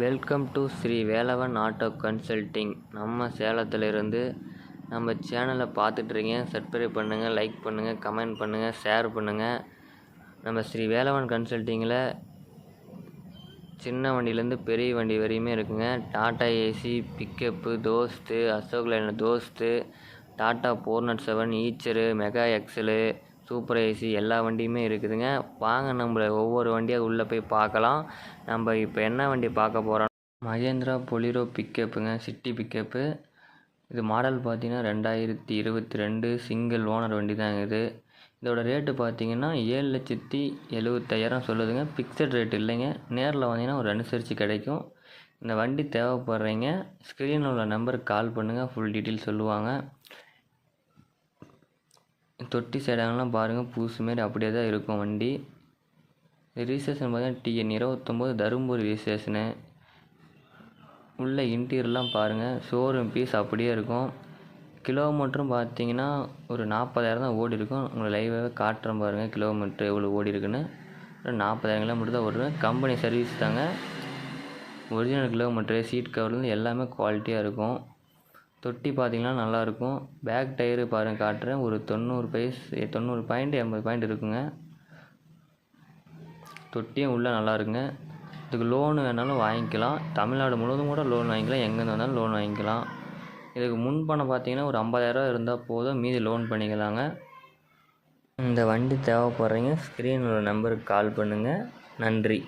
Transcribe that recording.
Welcome to Sri Velavan auto consulting நம்ம சேலத்திலிருந்து நம்ம சேனலை பார்த்துட்ருக்கீங்க சப்ஸ்கிரைப் பண்ணுங்கள் லைக் பண்ணுங்கள் கமெண்ட் பண்ணுங்கள் ஷேர் பண்ணுங்கள் நம்ம ஸ்ரீ வேலவன் கன்சல்ட்டிங்கில் சின்ன வண்டியிலேருந்து பெரிய வண்டி வரையுமே இருக்குங்க. டாட்டா ஏசி பிக்கப்பு தோஸ்து அசோக் லைனில் தோஸ்து Tata four naught seven Eicher mega XL super AC எல்லா வண்டியுமே இருக்குதுங்க. வாங்க நம்மள ஒவ்வொரு வண்டியாக உள்ளே போய் பார்க்கலாம். நம்ம இப்போ என்ன வண்டி பார்க்க போகிறோம் மகேந்திரா பொலிரோ பிக்கப்புங்க சிட்டி பிக்கப்பு. இது மாடல் பார்த்தீங்கன்னா ரெண்டாயிரத்தி இருபத்தி ரெண்டு சிங்கிள் ஓனர் வண்டி தான் இது. இதோட ரேட்டு பார்த்தீங்கன்னா ஏழு லட்சத்தி எழுபத்தாயிரம் சொல்லுதுங்க. ஃபிக்ஸட் ரேட் இல்லைங்க. நேரில் வந்தீங்கன்னா ஒரு அனுசரித்து கிடைக்கும். இந்த வண்டி தேவைப்படுறீங்க. ஸ்க்ரீனில் உள்ள நம்பருக்கு கால் பண்ணுங்கள் ஃபுல் டீட்டெயில் சொல்லுவாங்க. தொட்டி சைடாங்கலாம் பாருங்கள் புதுசு மாரி அப்படியே தான் இருக்கும் வண்டி. ரிஜிஸ்ட்ரேஷன் பார்த்தீங்கன்னா டிஎன் இருபத்தொம்போது தருமபுரி ரிஜிஸ்ட்ரேஷனு உள்ள இன்டீரியர்லாம் பாருங்கள் ஷோரூம் பீஸ் அப்படியே இருக்கும். கிலோமீட்டரும் பார்த்தீங்கன்னா ஒரு நாற்பதாயிரம் தான் ஓடி இருக்கும். உங்களை லைவாகவே காட்டுறேன் பாருங்கள் கிலோமீட்ரு எவ்வளோ ஓடி இருக்குன்னு. ஒரு நாற்பதாயிரம் கிலோமீட்டர் தான் ஓடுவேன் கம்பெனி சர்வீஸ் தாங்க. ஒரிஜினல் கிலோமீட்ரு சீட் கவர்லேருந்து எல்லாமே குவாலிட்டியாக இருக்கும். தொட்டி பார்த்தீங்கன்னா நல்லாயிருக்கும். பேக் டயரு பாருங்கள் காட்டுறேன். ஒரு தொண்ணூறு பைஸ் தொண்ணூறு பாயிண்ட் எண்பது பாயிண்ட் இருக்குங்க. தொட்டியும் உள்ளே நல்லா இருக்குங்க இதுக்கு லோனு வேணாலும் வாங்கிக்கலாம். தமிழ்நாடு முழுவதும் கூட லோன் வாங்கிக்கலாம். எங்கேருந்து வந்தாலும் லோன் வாங்கிக்கலாம். இதுக்கு முன் பணம் பார்த்தீங்கன்னா ஒரு ஐம்பதாயிரரூவா இருந்தால் போதும். மீதி லோன் பண்ணிக்கலாங்க. இந்த வண்டி தேவைப்படுறீங்க ஸ்க்ரீனில் நம்பருக்கு கால் பண்ணுங்கள் நன்றி.